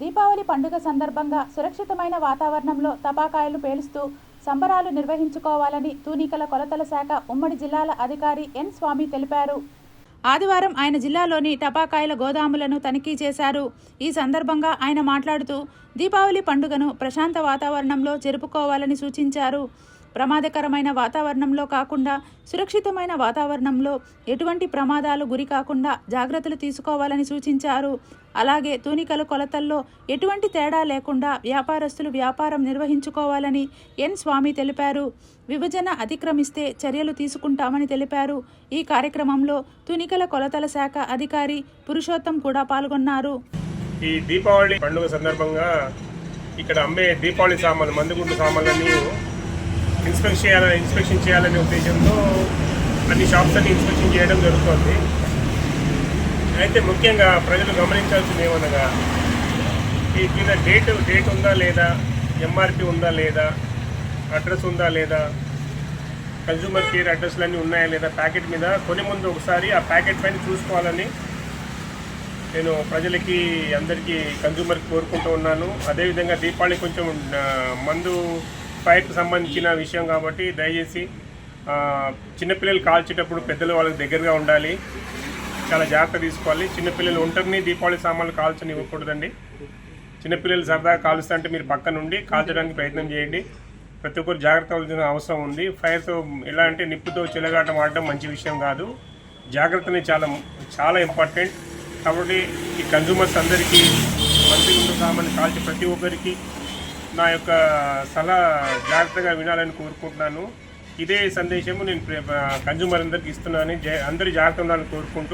దీపావళి పండుగ సందర్భంగా సురక్షితమైన వాతావరణంలో తపాకాయలు పేలుస్తూ సంబరాలు నిర్వహించుకోవాలని తూనికల కొలతల శాఖ ఉమ్మడి జిల్లాల అధికారి ఎన్ స్వామి తెలిపారు. ఆదివారం ఆయన జిల్లాలోని టపాకాయల గోదాములను తనిఖీ చేశారు. ఈ సందర్భంగా ఆయన మాట్లాడుతూ దీపావళి పండుగను ప్రశాంత వాతావరణంలో జరుపుకోవాలని సూచించారు. ప్రమాదకరమైన వాతావరణంలో కాకుండా సురక్షితమైన వాతావరణంలో ఎటువంటి ప్రమాదాలు గురి కాకుండా జాగ్రత్తలు తీసుకోవాలని సూచించారు. అలాగే తూనికల కొలతల్లో ఎటువంటి తేడా లేకుండా వ్యాపారస్తులు వ్యాపారం నిర్వహించుకోవాలని ఎన్ స్వామి తెలిపారు. విభజన అతిక్రమిస్తే చర్యలు తీసుకుంటామని తెలిపారు. ఈ కార్యక్రమంలో తునికల కొలతల శాఖ అధికారి పురుషోత్తం కూడా పాల్గొన్నారు. ఈ దీపావళి పండుగ సందర్భంగా ఇక్కడ అమ్మే దీపావళి సామాన్లు మందుగుండు సామాన్లన్నీ ఇన్స్పెక్షన్ చేయాలని ఇన్స్పెక్షన్ చేయాలనే ఉద్దేశంతో అన్ని షాప్స్ అన్ని ఇన్స్పెక్షన్ చేయడం జరుగుతుంది. అయితే ముఖ్యంగా ప్రజలు గమనించాల్సింది ఏమనగా ఈ మీద డేట్ డేట్ ఉందా లేదా ఎంఆర్పి ఉందా లేదా అడ్రస్ ఉందా లేదా కన్జ్యూమర్ కేర్ అడ్రస్లు అన్నీ ఉన్నాయా లేదా ప్యాకెట్ మీద కొన్ని ముందు ఒకసారి ఆ ప్యాకెట్ పైన చూసుకోవాలని నేను ప్రజలకి అందరికీ కన్జ్యూమర్కి కోరుకుంటూ ఉన్నాను. అదేవిధంగా దీపావళి కొంచెం మందు ఫైర్కి సంబంధించిన విషయం కాబట్టి దయచేసి చిన్నపిల్లలు కాల్చేటప్పుడు పెద్దలు వాళ్ళకి దగ్గరగా ఉండాలి. చాలా జాగ్రత్త తీసుకోవాలి. చిన్నపిల్లలు ఒంటరిని దీపావళి సామాన్లు కాల్చని ఇవ్వకూడదండి చిన్నపిల్లలు సరదాగా కాలుస్తా అంటే మీరు పక్క నుండి కాల్చడానికి ప్రయత్నం చేయండి. ప్రతి ఒక్కరు జాగ్రత్త అవ్వాల్సిన అవసరం ఉంది. ఫైర్తో ఎలా అంటే నిప్పుతో చిలగాటం ఆడడం మంచి విషయం కాదు. జాగ్రత్తని చాలా చాలా ఇంపార్టెంట్ కాబట్టి ఈ కన్జ్యూమర్స్ అందరికీ మంచి ముందు సామాన్లు కాల్చి ప్రతి ఒక్కరికి నా యొక్క సలహా జాగ్రత్తగా వినాలని కోరుకుంటున్నాను. ఇదే సందేశము నేను కన్జ్యూమర్ అందరికి ఇస్తున్నాను. జ అందరి జాగ్రత్త ఉండాలని కోరుకుంటూ